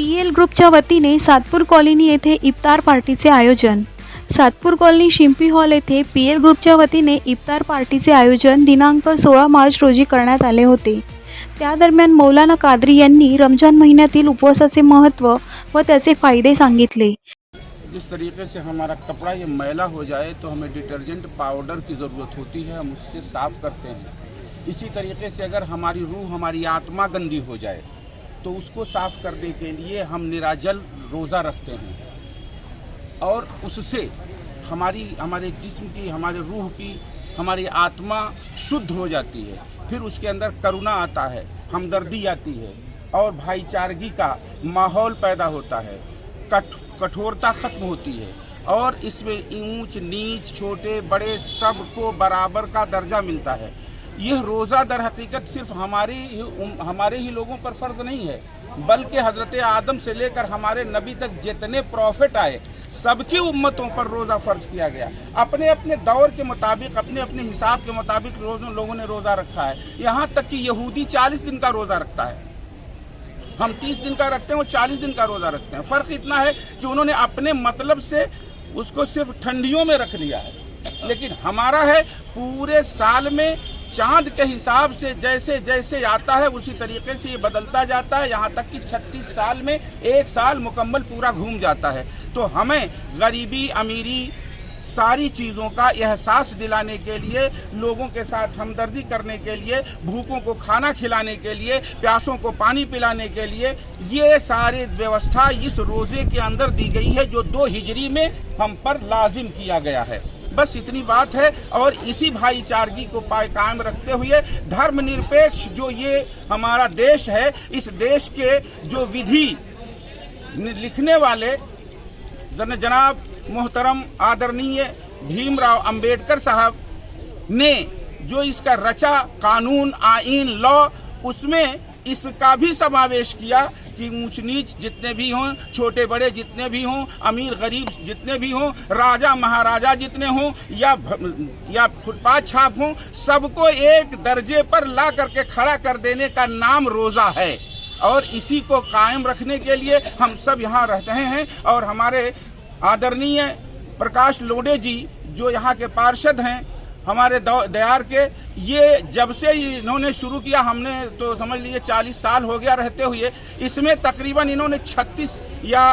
P L ग्रुपच्या वतीने Satpur colony येथे इफ्तार पार्टीचे आयोजन. सातपूर कॉलनी शिंपी हॉल येथे पी एल ग्रुपच्या वतीने इफ्तार पार्टीचे आयोजन दिनांक सोळा मार्च रोजी करण्यात आले होते. त्या दरम्यान मौलाना कादरी यांनी रमजान महिन्यातील उपवासाचे महत्त्व व त्याचे फायदे सांगितले. जिस तरीके से हमारा कपड़ा ये मैला हो जाए तो हमें डिटर्जेंट पाउडर की ज़रूरत होती है हम उससे साफ करते हैं। इसी तरीके से अगर हमारी रूह हमारी आत्मा गंदी हो जाए तो उसको साफ़ करने के लिए हम निराजल रोज़ा रखते हैं। और उससे हमारी, हमारे जिस्म की, हमारे रूह की, हमारी आत्मा शुद्ध हो जाती है। फिर उसके अंदर करुणा आता है, हमदर्दी आती है और भाईचारगी का माहौल पैदा होता है। कठ, कठोरता खत्म होती है और इसमें ऊंच नीच छोटे बड़े सबको बराबर का दर्जा मिलता है। यह रोज़ा दर हकीकत सिर्फ़ हमारी ही हमारे ही लोगों पर फ़र्ज़ नहीं है, बल्कि हज़रत आदम से लेकर हमारे नबी तक जितने प्रॉफिट आए, सबकी उम्मतों पर रोज़ा फ़र्ज़ किया गया। अपने अपने दौर के मुताबिक, अपने अपने हिसाब के मुताबिक रोज़ों लोगों ने रोज़ा रखा है। यहाँ तक कि यहूदी चालीस दिन का रोज़ा रखता है। हम तीस दिन का रखते हैं वो चालीस दिन का रोजा रखते हैं। फ़र्क इतना है कि उन्होंने अपने मतलब से उसको सिर्फ़ ठंडियों में रख लिया है। लेकिन हमारा है, पूरे साल में चाँद के हिसाब से जैसे जैसे आता है, उसी तरीके से ये बदलता जाता है। यहाँ तक कि 36 साल में एक साल मुकम्मल पूरा घूम जाता है। तो हमें गरीबी, अमीरी, सारी चीज़ों का एहसास दिलाने के लिए, लोगों के साथ हमदर्दी करने के लिए, भूखों को खाना खिलाने के लिए, प्यासों को पानी पिलाने के लिए, ये सारी व्यवस्था इस रोज़े के अंदर दी गई है, जो दो हिजरी में हम पर लाजिम किया गया है। बस इतनी बात है और इसी भाईचारगी को पाए कायम रखते हुए धर्मनिरपेक्ष जो ये हमारा देश है, इस देश के जो विधि लिखने वाले जन जनाब मोहतरम आदरणीय भीमराव अंबेडकर साहब ने जो इसका रचा कानून आइन लॉ, उसमें इसका भी समावेश किया कि ऊंच नीच जितने भी हों, छोटे बड़े जितने भी हों, अमीर गरीब जितने भी हों, राजा महाराजा जितने हों, या या फुटपाथ छाप हों, सबको एक दर्जे पर ला करके खड़ा कर देने का नाम रोजा है। और इसी को कायम रखने के लिए हम सब यहाँ रहते हैं और हमारे आदरणीय प्रकाश लोडे जी, जो यहाँ के पार्षद हैं हमारे दयार के ये जब से इन्होंने शुरू किया हमने तो समझ लीजिए चालीस साल हो गया रहते हुए इसमें तकरीबन इन्होंने छत्तीस या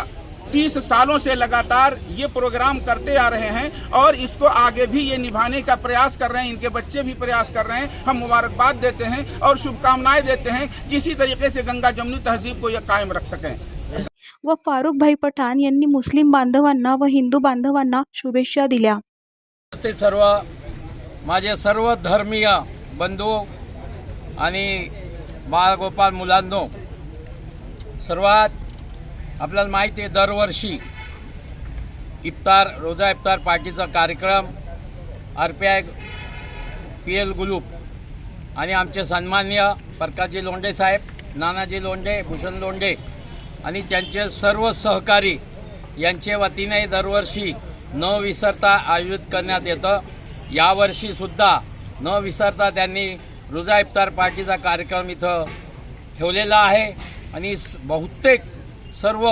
तीस सालों से लगातार ये प्रोग्राम करते आ रहे हैं और इसको आगे भी ये निभाने का प्रयास कर रहे हैं इनके बच्चे भी प्रयास कर रहे हैं हम मुबारकबाद देते हैं और शुभकामनाएँ देते हैं कि इसी तरीके से गंगा जमुनी तहजीब को ये कायम रख सकें। व फारुख भाई पठाण यांनी मुस्लिम बांधवांना व हिंदू बांधवांना शुभेच्छा दिल्या। सर्व। माझे सर्व धर्मीय बंधू आणि बाळगोपाल मुलांनो सर्वात आपल्याला माहिती आहे दरवर्षी इफ्तार रोजा इफ्तार पार्टीचा कार्यक्रम R P I P L group आणि आमचे सन्माननीय प्रकाशजी लोंढे साहेब नानाजी लोंढे भूषण लोंढे आणि त्यांचे सर्व सहकारी यांच्या वतीने दरवर्षी न विसरता आयोजित करण्यात येतं. यावर्षीसुद्धा न विसरता त्यांनी रोजा इफ्तार पार्टीचा कार्यक्रम इथं ठेवलेला आहे. आणि बहुतेक सर्व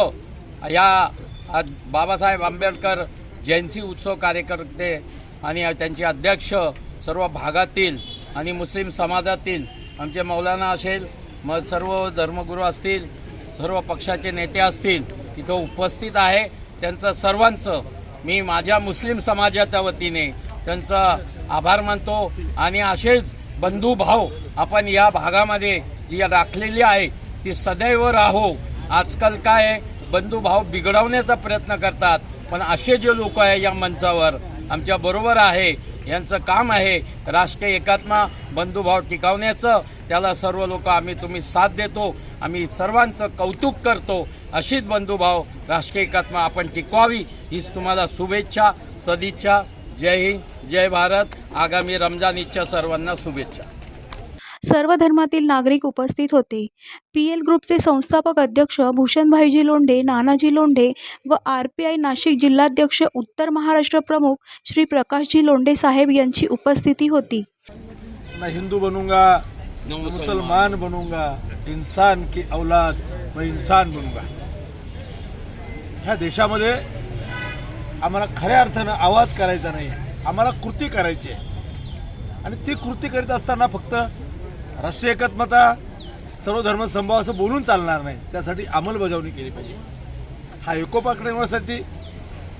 या बाबासाहेब आंबेडकर जयंती उत्सव कार्यकर्ते आणि त्यांचे अध्यक्ष सर्व भागातील आणि मुस्लिम समाजातील आमचे मौलाना असेल मग सर्व धर्मगुरू असतील सर्व पक्षाचे नेते असतील तिथं उपस्थित आहे. त्यांचं सर्वांचं मी माझ्या मुस्लिम समाजाच्या वतीने त्यांचं आभार मानतो. आणि असेच बंधुभाव आपण या भागामध्ये जी राखलेली आहे ती सदैव राहो. आजकाल काय आहे, बंधुभाव बिघडवण्याचा प्रयत्न करतात पण असे जे लोक आहे या मंचावर आमच्या बरोबर आहे यांचं काम आहे राष्ट्रीय एकात्मा बंधुभाव टिकवण्याचं. त्याला सर्व लोक आम्ही तुम्ही साथ देतो आम्ही सर्वांचं कौतुक करतो. अशीच बंधुभाव राष्ट्रीय एकात्मा आपण टिकवावी हीच तुम्हाला शुभेच्छा सदिच्छा. जय हिंद. जय भारत. आगामी रमजान ईदच्या सर्वांना शुभेच्छा. सर्व धर्मातील नागरिक उपस्थित होते. पी एल ग्रुपचे संस्थापक अध्यक्ष भूषणभाईजी लोंढे नानाजी लोंढे व आर पी आय नाशिक जिल्हाध्यक्ष उत्तर महाराष्ट्र प्रमुख श्री प्रकाशजी लोंढे साहेब यांची उपस्थिती होती. मैं हिंदू बनूंगा मुसलमान बनूंगा इंसान की औलाद मैं इंसान बनूंगा. ह्या देशामध्ये आम्हाला खऱ्या अर्थानं आवाज करायचा नाही आम्हाला कृती करायची आहे. आणि ती कृती करीत असताना फक्त राष्ट्रीय एकात्मता सर्व धर्म संभाव असं बोलून चालणार नाही. त्यासाठी अंमलबजावणी केली पाहिजे. हा एकोपा करण्यासाठी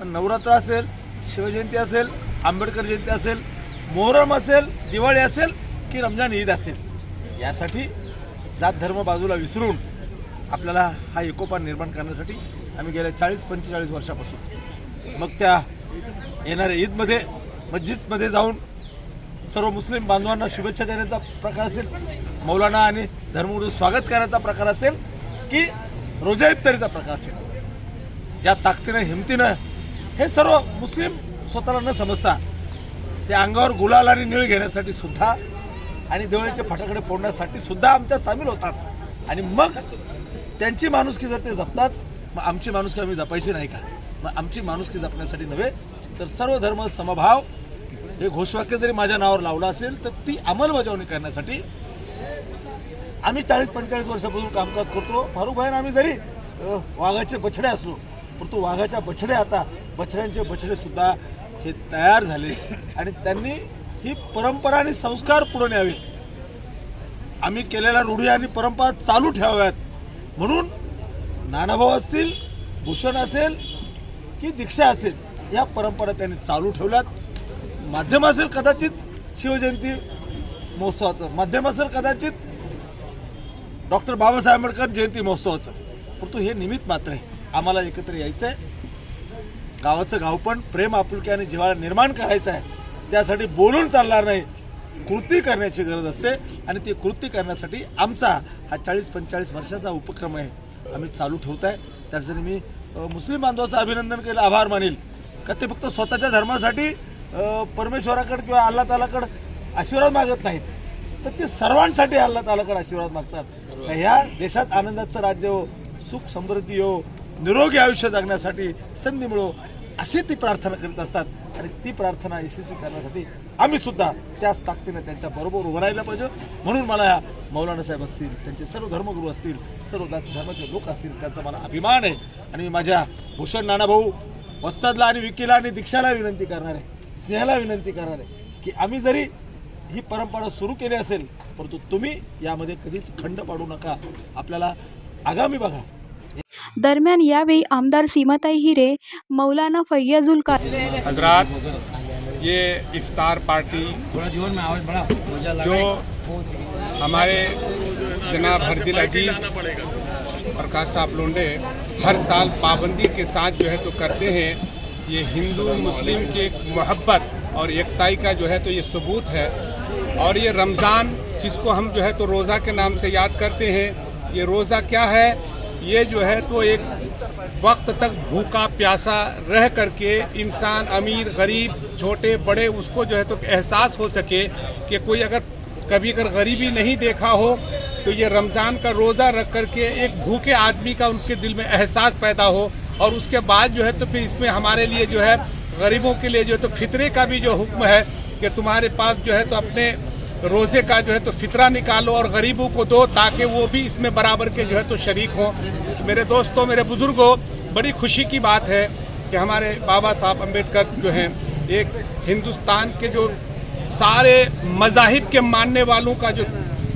नवरात्र असेल शिवजयंती असेल आंबेडकर जयंती असेल मोहरम असेल दिवाळी असेल की रमजान ईद असेल यासाठी जात धर्म बाजूला विसरून आपल्याला हा एकोपा निर्माण करण्यासाठी आम्ही गेल्या चाळीस पंचेचाळीस वर्षापासून मग त्या येणाऱ्या ईदमध्ये मस्जिदमध्ये जाऊन सर्व मुस्लिम बांधवांना शुभेच्छा देण्याचा प्रकार असेल मौलाना आणि धर्मगुरू स्वागत करण्याचा प्रकार असेल की रोजा इफ्तारीचा प्रकार असेल ज्या ताकदीनं हिमतीनं हे सर्व मुस्लिम स्वतःला न समजता ते अंगावर गुलाल आणि निळ घेण्यासाठी सुद्धा आणि देवळाचे फटाकडे फोडण्यासाठी सुद्धा आमच्या सामील होतात. आणि मग त्यांची माणुसकी जर ते जपतात मग आमची माणुसकी आम्ही जपायची नाही का? मग आमची माणुसकी जपण्यासाठी नव्हे तर सर्व धर्म समभाव हे घोषवाक्य जरी माझ्या नावावर लावलं असेल तर ती अंमलबजावणी करण्यासाठी आम्ही चाळीस पंचेचाळीस वर्षापासून कामकाज करतो. फारुख आम्ही जरी वाघाचे बछडे असलो परंतु वाघाच्या बछडे आता बछड्यांचे बछडे सुद्धा हे तयार झाले. आणि त्यांनी ही परंपरा आणि संस्कार पुढे न्यावे. आम्ही केलेल्या रूढी आणि परंपरा चालू ठेवाव्यात. म्हणून नानाभाऊ असतील भूषण असेल की दीक्षा असेल या परंपरा त्यांनी चालू ठेवल्यात. माध्यम असेल कदाचित शिवजयंती महोत्सवाचं. माध्यम असेल कदाचित डॉक्टर बाबासाहेब आंबेडकर जयंती महोत्सवाचं. परंतु हे निमित्त मात्र आहे. आम्हाला एकत्र यायचं आहे गावाचं गावपण प्रेम आपुलकी आणि जिव्हाळा निर्माण करायचं आहे. त्यासाठी बोलून चालणार नाही. कृती करण्याची गरज असते आणि ती कृती करण्यासाठी आमचा हा चाळीस पंचेचाळीस वर्षाचा उपक्रम आहे. आम्ही चालू ठेवत आहे त्यासाठी मी मुस्लिम बांधवाचं अभिनंदन केलं. आभार मानेल. का ते फक्त स्वतःच्या धर्मासाठी परमेश्वराकडे किंवा अल्ला तालाकडे आशीर्वाद मागत नाहीत. तर ते सर्वांसाठी अल्ला तालाकडे आशीर्वाद मागतात. ह्या देशात आनंदाचं राज्य हो सुख समृद्धी हो निरोगी आयुष्य जगण्यासाठी संधी मिळो अशी ती प्रार्थना करीत असतात. आणि ती प्रार्थना यशस्वी करण्यासाठी आम्ही सुद्धा त्याच ताकदीनं त्यांच्या बरोबर उभं राहिलं पाहिजे. म्हणून मला या मौलाना साहेब असतील त्यांचे सर्व धर्मगुरू असतील सर्व धर्माचे लोक असतील त्यांचा मला अभिमान आहे. आणि माझ्या भूषण नानाभाऊ वस्तादला आणि विकीला आणि दीक्षाला विनंती करणार आहे स्नेहाला विनंती करणार आहे की आम्ही जरी ही परंपरा सुरू केली असेल परंतु तुम्ही यामध्ये कधीच खंड पाडू नका. आपल्याला आगामी बघा. दरम्यान यावेळी आमदार सीमाताई हिरे मौलाना फैयाजुल का हजरात ये इफ्तार पार्टी जो हमारे जनाब हरदिल अजीज प्रकाश साहब लोंडे हर साल पाबंदी के साथ जो है तो करते हैं। ये हिंदू, मुस्लिम की एक मोहब्बत और एकताई का जो है तो ये सबूत है। और ये रमज़ान, जिसको हम जो है तो रोज़ा के नाम से याद करते हैं, ये रोज़ा क्या है? ये जो है तो एक वक्त तक भूखा, प्यासा रह करके इंसान, अमीर, गरीब, छोटे, बड़े, उसको जो है तो एहसास हो सके कि कोई अगर कभी अगर गरीबी नहीं देखा हो तो ये रमज़ान का रोज़ा रख करके एक भूखे आदमी का उनके दिल में एहसास पैदा हो और उसके बाद जो है तो फिर इसमें हमारे लिए जो है, गरीबों के लिए जो है तो फितरे का भी जो हुक्म है कि तुम्हारे पास जो है तो अपने रोज़े का जो है तो फितरा निकालो और गरीबों को दो ताकि वो भी इसमें बराबर के जो है तो शरीक हों। तो मेरे दोस्तों, मेरे बुज़ुर्गों, बड़ी खुशी की बात है कि हमारे बाबा साहब अंबेडकर जो हैं, एक हिंदुस्तान के जो सारे मजाहिब के मानने वालों का जो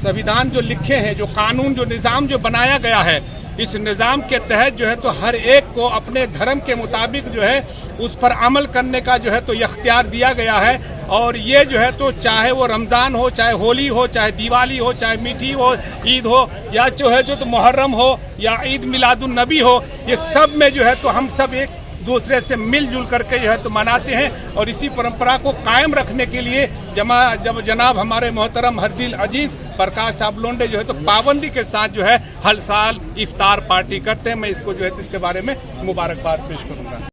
संविधान जो लिखे हैं, जो कानून, जो निज़ाम जो बनाया गया है, इस निज़ाम के तहत जो है तो हर एक को अपने धर्म के मुताबिक जो है, उस पर अमल करने का जो है तो इख्तियार दिया गया है। और ये जो है तो चाहे वो रमज़ान हो, चाहे होली हो, चाहे दिवाली हो, चाहे मीठी हो, ईद हो, या जो है जो तो मुहर्रम हो, या ईद मिलादुलनबी हो, ये सब में जो है तो हम सब एक दूसरे से मिलजुल करके जो है तो मनाते हैं। और इसी परंपरा को कायम रखने के लिए जमा जब जनाब हमारे मोहतरम हरदिल अज़ीज़, प्रकाश साहब लोंडे जो है तो पाबंदी के साथ जो है, हर साल इफ्तार पार्टी करते हैं। मैं इसको जो है तो इसके बारे में मुबारकबाद पेश करूँगा।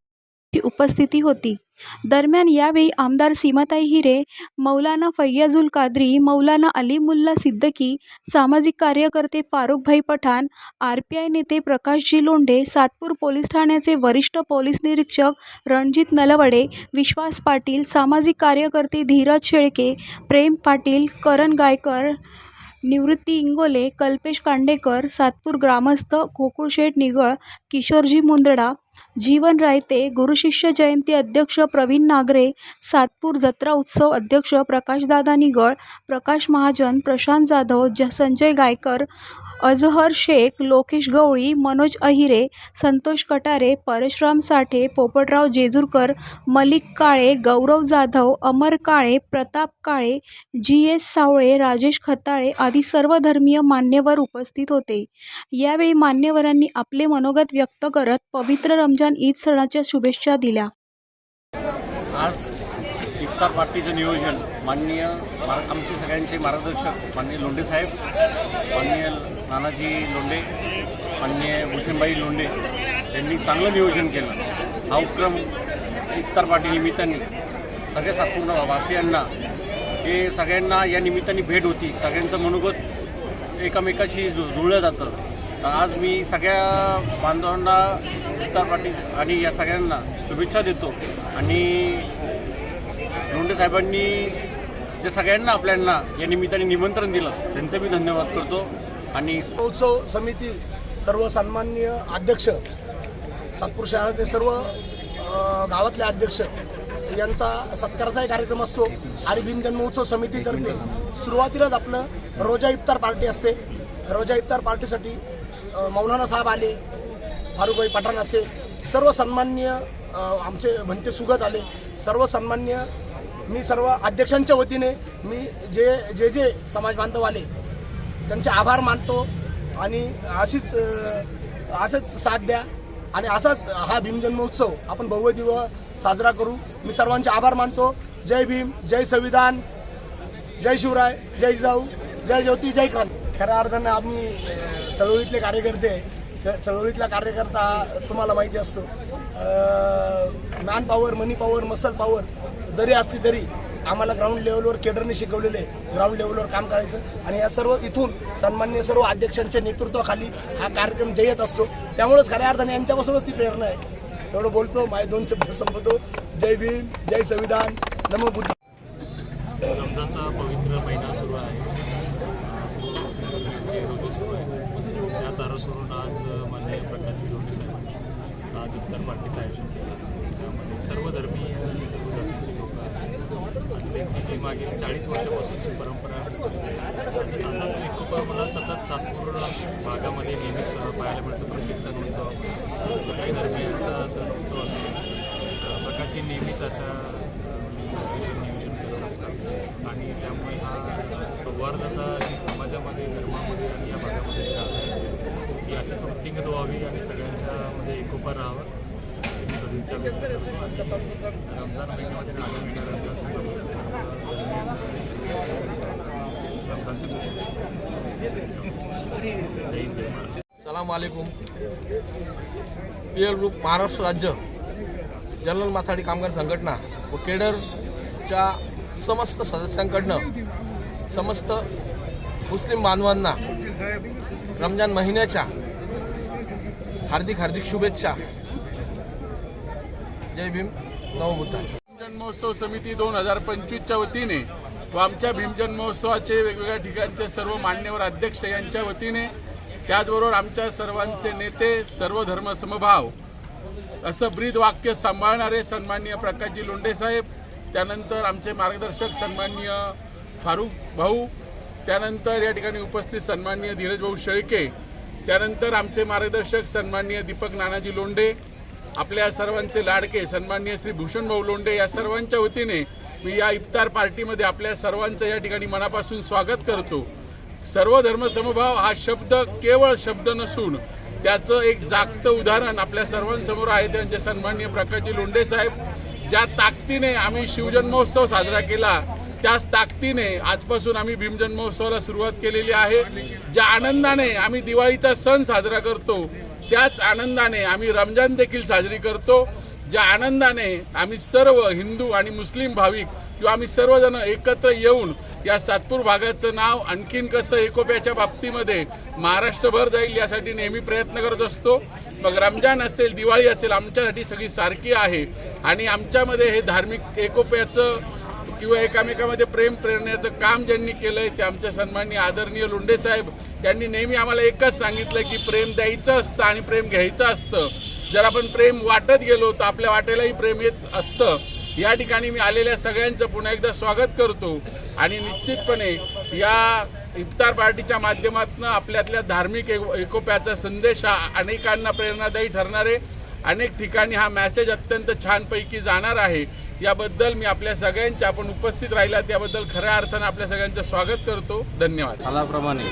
उपस्थिति होती। दरम्यान यावेळी आमदार सीमाताई हिरे मौलाना फैयाजुल कादरी मौलाना अली मुल्ला सिद्दकी सामाजिक कार्यकर्ते Farukhbhai Pathan R P I नेते प्रकाशजी लोंढे सातपूर पोलीस ठाण्याचे वरिष्ठ पोलीस निरीक्षक रणजित नलवडे विश्वास पाटील सामाजिक कार्यकर्ते धीरज शेळके प्रेम पाटील करण गायकर निवृत्ती इंगोले कल्पेश कांडेकर सातपूर ग्रामस्थ गोकुळशेठ निगळ किशोरजी मुंदडा जीवन रायते गुरुशिष्य जयंती अध्यक्ष प्रवीण नागरे सातपूर जत्रा उत्सव अध्यक्ष प्रकाशदादा निगळ प्रकाश महाजन प्रशांत जाधव ज संजय गायकर अजहर शेख लोकेश गवळी मनोज अहिरे संतोष कटारे परशुराम साठे पोपटराव जेजूरकर मलिक काळे गौरव जाधव अमर काळे प्रताप काळे जी एस सावळे राजेश खताळे आदी सर्व धर्मीय मान्यवर उपस्थित होते. यावेळी मान्यवरांनी आपले मनोगत व्यक्त करत पवित्र रमजान ईद सणाच्या शुभेच्छा दिल्या. आज इफ्तार पार्टीचं नियोजन माननीय आमचे सगळ्यांचे मार्गदर्शक माननीय लोंढे साहेब माननीय नानाजी लोंढे माननीय भूषणबाई लोंढे यांनी चांगलं नियोजन केलं. हा उपक्रम इफ्तार पार्टी निमित्ताने सगळ्या सातपूर्ण वासियांना हे सगळ्यांना या निमित्ताने भेट होती. सगळ्यांचं मनोगत एकमेकाशी जु जुळलं जातं. तर आज मी सगळ्या बांधवांना इफ्तार पार्टी आणि या सगळ्यांना शुभेच्छा देतो. आणि लोंढे साहेबांनी जे सगळ्यांना आपल्यांना या निमित्ताने निमंत्रण दिलं त्यांचं मी धन्यवाद करतो. आणि उत्सव समिती सर्व सन्माननीय अध्यक्ष सातपूर शहराचे सर्व गावातले अध्यक्ष यांचा सत्काराचाही कार्यक्रम असतो. आणि भीम जन्मोत्सव समितीतर्फे सुरुवातीलाच आपलं रोजा इफ्तार पार्टी असते. रोजा इफ्तार पार्टीसाठी मौलाना साहेब आले फारुकभाई पठाण असे सर्व सन्मान्य आमचे म्हणते सुगत आले सर्व सन्मान्य मी सर्व अध्यक्षांच्या वतीने मी जे जे जे समाज बांधव आले त्यांचे आभार मानतो आणि अशीच असंच साथ द्या आणि असाच हा भीमजन्मोत्सव आपण भव्य दिवस साजरा करू. मी सर्वांचे आभार मानतो. जय भीम जय संविधान जय शिवराय जय जाऊ जय ज्योती जय क्रांती. खऱ्या अर्थानं आम्ही चळवळीतले कार्यकर्ते चळवळीतला कार्यकर्ता तुम्हाला माहिती असतो. Man power money power muscle power जरी असली तरी आम्हाला ग्राउंड लेवलवर केडरने शिकवलेले ग्राउंड लेवलवर काम करायचं. आणि या सर्व इथून सन्मान्य सर्व अध्यक्षांच्या नेतृत्वाखाली हा कार्यक्रम जयत असतो. त्यामुळेच खऱ्या अर्थाने यांच्यापासूनच ती प्रेरणा आहे. एवढं बोलतो माझे दोन शब्द संपतो जय भीम जय संविधान. नमो बुद्ध. रमजानचा पवित्र महिना सुरू आहे. सुरू आहे. आज माननीय प्रकाशजी साहेब आज इफ्तार पार्टीचं आयोजन केलं. त्यामध्ये सर्व धर्मीय आणि सर्व धर्मीचे लोक आहेत. आणि त्यांची जी मागील चाळीस वर्षापासूनची परंपरा असाच एक मला सतत सातपूर भागामध्ये नेहमीच पाहायला मिळतं. प्रत्येक सण उत्सव काही धर्मियांचा सण उत्सव असतो अं, नेहमीच अशा नियोजन करत असतात. आणि त्यामुळे हा सौहार्दता जी समाजामध्ये धर्मामध्ये आणि या भागामध्ये जी आहे ही अशीच वृत्तींगत व्हावी आणि सगळ्यांच्यामध्ये एकोपा राहावं अशी मी सदिच्छा व्यक्त करतो. आणि रमजान महिन्यामध्ये आणि आगामी येणाऱ्या दिवसांमध्ये जय जय सलाम वालेकुम. पी एल ग्रुप महाराष्ट्र राज्य जनरल माथाडी कामगार संघटना व केडरच्या समस्त सदस्यांकडनं समस्त मुस्लिम बांधवांना रमजान महिन्याच्या हार्दिक हार्दिक शुभेच्छा. जय भीम नवभूता जन्मोत्सव समिती दोन हजार पंचवीसच्या वतीने व आमच्या भीमजन महोत्सवाचे वेगवेगळ्या ठिकाणचे सर्व मान्यवर अध्यक्ष यांच्या वतीने त्याचबरोबर आमच्या सर्वांचे नेते सर्व धर्म समभाव असं ब्रीद वाक्य सांभाळणारे सन्माननीय प्रकाशजी लोंढे साहेब त्यानंतर आमचे मार्गदर्शक सन्माननीय फारुख भाऊ त्यानंतर या ठिकाणी उपस्थित सन्माननीय धीरज भाऊ शेळके त्यानंतर आमचे मार्गदर्शक सन्माननीय दीपक नानाजी लोंढे आपल्या सर्वांचे लाडके सन्माननीय श्री भूषणभाऊ लोंडे लोंढे या सर्वांच्या वतीने मी या इफ्तार पार्टीमध्ये आपल्या सर्वांचं या ठिकाणी मनापासून स्वागत करतो. सर्व धर्मसमभाव हा शब्द केवळ शब्द नसून त्याचं एक जागतं उदाहरण आपल्या सर्वांसमोर आहे त्यांचे म्हणजे सन्माननीय प्रकाशजी लोंढे साहेब ज्या ताकदीने आम्ही शिवजन्मोत्सव साजरा केला त्याच ताकदीने आजपासून आम्ही भीमजन्मोत्सवाला सुरुवात केलेली आहे. ज्या आनंदाने आम्ही दिवाळीचा सण साजरा करतो त्याच आनंदाने आम्ही रमजान देखील साजरी करतो. ज्या आनंदाने आम्ही सर्व हिंदू आणि मुस्लिम भाविक किंवा आम्ही सर्वजण एकत्र येऊन या सातपूर भागाचं नाव आणखीन कसं एकोप्याच्या बाबतीमध्ये महाराष्ट्रभर जाईल यासाठी नेहमी प्रयत्न करत असतो. मग रमजान असेल दिवाळी असेल आमच्यासाठी सगळी सारखी आहे. आणि आमच्यामध्ये हे धार्मिक एकोप्याचं किंवा एकामेकामध्ये प्रेम प्रेरण्याचं काम ज्यांनी केलंय ते आमच्या सन्माननीय आदरणीय लोंढे साहेब त्यांनी नेहमी आम्हाला एकच सांगितलं की प्रेम द्यायचं असतं आणि प्रेम घ्यायचं असतं. जर आपण प्रेम वाटत गेलो तर आपल्या वाटेलाही प्रेम येत असतं. या ठिकाणी मी आलेल्या सगळ्यांचं पुन्हा एकदा स्वागत करतो. आणि निश्चितपणे या इफ्तार पार्टीच्या माध्यमातून आपल्यातल्या धार्मिक एक- एकोप्याचा संदेश हा अनेकांना प्रेरणादायी ठरणार आहे. अनेक ठिकाणी हा मॅसेज अत्यंत छानपैकी जाणार आहे. याबद्दल मी आपल्या सगळ्यांचे आपण उपस्थित राहिला त्याबद्दल खऱ्या अर्थानं आपल्या सगळ्यांचं स्वागत करतो. धन्यवाद. कालाप्रमाणे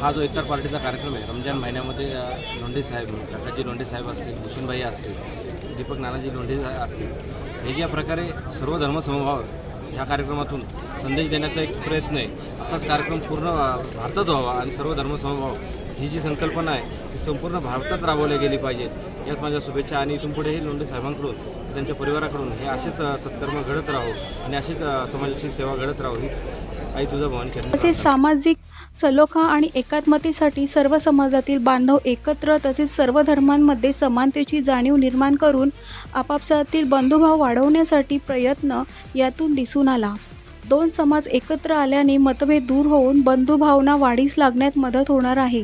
हा जो इतर पार्टीचा कार्यक्रम आहे रमजान महिन्यामध्ये लोंढे साहेब काकाजी लोंढे साहेब असतील भूषणबाई असतील दीपक नानाजी लोंढे सा- असतील हे ज्या प्रकारे सर्व धर्मसमभाव ह्या कार्यक्रमातून संदेश देण्याचा एक प्रयत्न आहे असाच कार्यक्रम पूर्ण भारतात व्हावा आणि सर्व धर्मसमभाव ही जी संकल्पना आहे ती संपूर्ण भारतात राबवल्या गेली पाहिजे. याच माझ्या शुभेच्छा आणि इथून पुढेही लोंढे साहेबांकडून त्यांच्या परिवाराकडून हे असेच सत्कर्म घडत राहो आणि अशीच समाजाची सेवा घडत राहो ही आई तुझा भवन तसेच सामाजिक सलोखा आणि एकात्मतेसाठी सर्व समाजातील बांधव एकत्र तसेच सर्व धर्मांमध्ये समानतेची जाणीव निर्माण करून आपापसातील बंधुभाव वाढवण्यासाठी प्रयत्न यातून दिसून आला. दोन समाज एकत्र आल्याने मतभेद दूर होऊन बंधुभावना वाढीस लागण्यात मदत होणार आहे.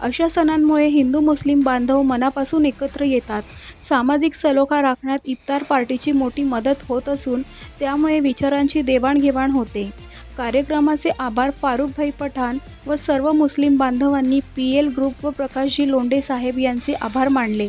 अशा सणांमुळे हिंदू मुस्लिम बांधव मनापासून एकत्र येतात. सामाजिक सलोखा राखण्यात इफ्तार पार्टीची मोठी मदत होत असून त्यामुळे विचारांची देवाणघेवाण होते. कार्यक्रमाचे आभार फारुखभाई पठाण व सर्व मुस्लिम बांधवांनी पी एल ग्रुप व प्रकाशजी लोंढे साहेब यांचे आभार मानले.